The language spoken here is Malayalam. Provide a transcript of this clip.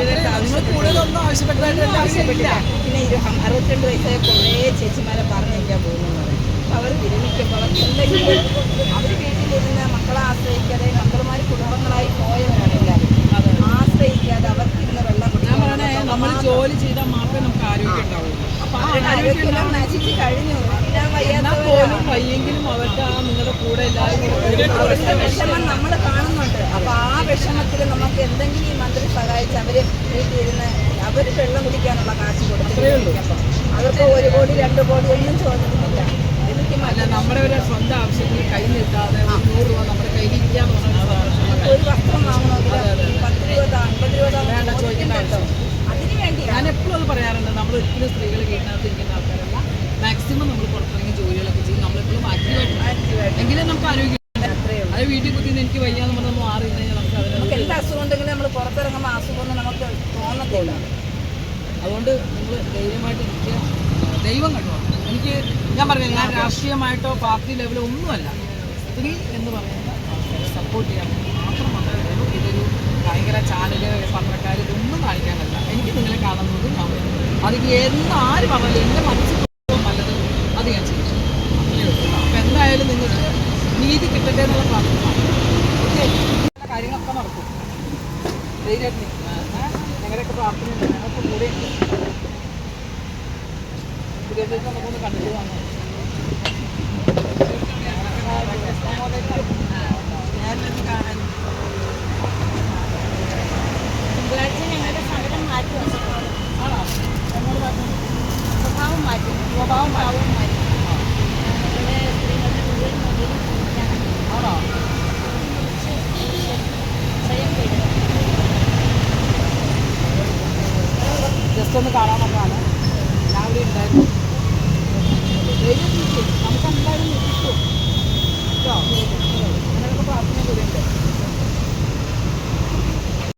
ആവശ്യപ്പെട്ടതായിട്ട് എന്റെ ആവശ്യമില്ല പിന്നെ ഇരു അറുപത്തിരണ്ട് വയസ്സായ കുറേ ചേച്ചിമാരെ പറഞ്ഞേക്കാൻ പോകുന്നത് അവർ വിരമിക്കുമ്പോൾ അവർക്ക് എന്തെങ്കിലും അവർ വീട്ടിലിരുന്ന് മക്കളെ ആശ്രയിക്കാതെ മക്കളുമാർ കുടുംബങ്ങളായി പോയവരാണ് എല്ലാവരും. ആശ്രയിക്കാതെ അവർക്കിരുന്ന് വെള്ളം ഞാൻ നമ്മൾ ജോലി ചെയ്താൽ മാത്രമേ നമുക്ക് ആരോഗ്യം ഉണ്ടാവുള്ളൂ. അപ്പൊ ആ, അവരുടെ ആരോഗ്യം. നശിച്ച് കഴിഞ്ഞു. എന്നാൽ പോലും വയ്യെങ്കിലും അവർക്ക് ആ നിങ്ങളുടെ കൂടെ എല്ലാവരും അവരുടെ വിഷമം നമ്മൾ കാണുന്നുണ്ട്. അപ്പൊ ആ വിഷമത്തിൽ നമുക്ക് എന്തെങ്കിലും ഈ മന്ത്രി സഹായിച്ച് അവർ വീട്ടിലിരുന്ന് അവർ വെള്ളം കുടിക്കാനുള്ള കാശ്. കൊടുത്തിരിക്കും അവർക്ക് ഒരു കോടി രണ്ട് കോടി ഒന്നും ചോദിക്കുന്നില്ല. അല്ല നമ്മുടെ ഒരു സ്വന്തം ആവശ്യത്തിന് കൈ നീട്ടാതെ നൂറ് രൂപ നമ്മുടെ കയ്യിൽ ഇരിക്കാന്ന് പറഞ്ഞാൽ ഒരു വസ്ത്രം വാങ്ങണമെങ്കിൽ പത്ത് രൂപ അൻപത് രൂപ വേണ്ട, ചോദിക്കേണ്ട അതിന് വേണ്ടി ഞാൻ എപ്പോഴും അത് പറയാറുണ്ട് നമ്മൾ ഒരിക്കലും സ്ത്രീകൾ വീട്ടിനകത്ത് ഇരിക്കുന്ന ആൾക്കാരല്ല. മാക്സിമം നമ്മൾ പുറത്തിറങ്ങി ജോലികളൊക്കെ ചെയ്യും. നമ്മളെപ്പോഴും ആക്റ്റീവായിട്ട് എങ്കിലും നമുക്ക് ആരോഗ്യം അത് വീട്ടിൽ കുത്തിന്ന് എനിക്ക് വയ്യാന്ന് പറഞ്ഞാൽ മാറി കഴിഞ്ഞാൽ നമുക്ക് അതിനെ എന്ത് അസുഖം ഉണ്ടെങ്കിലും നമ്മൾ അസുഖമൊന്നും നമുക്ക് തോന്നത്തില്ല അതുകൊണ്ട് നിങ്ങൾ ധൈര്യമായിട്ട് ഇരിക്കുക. ദൈവം കണ്ടോ? എനിക്ക് ഞാൻ പറഞ്ഞു ഞാൻ രാഷ്ട്രീയമായിട്ടോ പാർട്ടി ലെവലോ ഒന്നുമല്ല. സ്ത്രീ എന്ന് പറയുന്ന ആൾക്കാരെ സപ്പോർട്ട് ചെയ്യാൻ മാത്രം ഇതൊരു ഭയങ്കര ചാനൽ പത്രക്കാർ ഇതൊന്നും കാണിക്കാനല്ല. എനിക്ക് നിങ്ങളെ കാണുന്നത് ഞാൻ. അത് എന്ന് ആര് പറഞ്ഞാലും എന്റെ മനസ്സിൽ നല്ലത് അത് ഞാൻ ചെയ്യും. അപ്പം എന്തായാലും നിങ്ങൾക്ക് നീതി കിട്ടട്ടെ എന്നുള്ള പ്രാർത്ഥന ഓക്കെ? കാര്യങ്ങളൊക്കെ നടക്കും. ധൈര്യമായിട്ട് ഞങ്ങളുടെയൊക്കെ പ്രാർത്ഥനയുണ്ട് ഞങ്ങൾക്ക് കൂടെ പുതിയ നമുക്കൊന്ന് കണ്ടിട്ട് വന്നു. തിങ്കളാഴ്ച ഞങ്ങളുടെ സമരം മാറ്റി വെച്ചിട്ടുണ്ട്. സ്വഭാവം മാറ്റി സ്വഭാവം സ്വഭാവം മാറ്റി. ജസ്റ്റ് ഒന്ന് കാണാൻ വന്നതാണ്. എല്ലാവരും ഉണ്ടായിരുന്നു.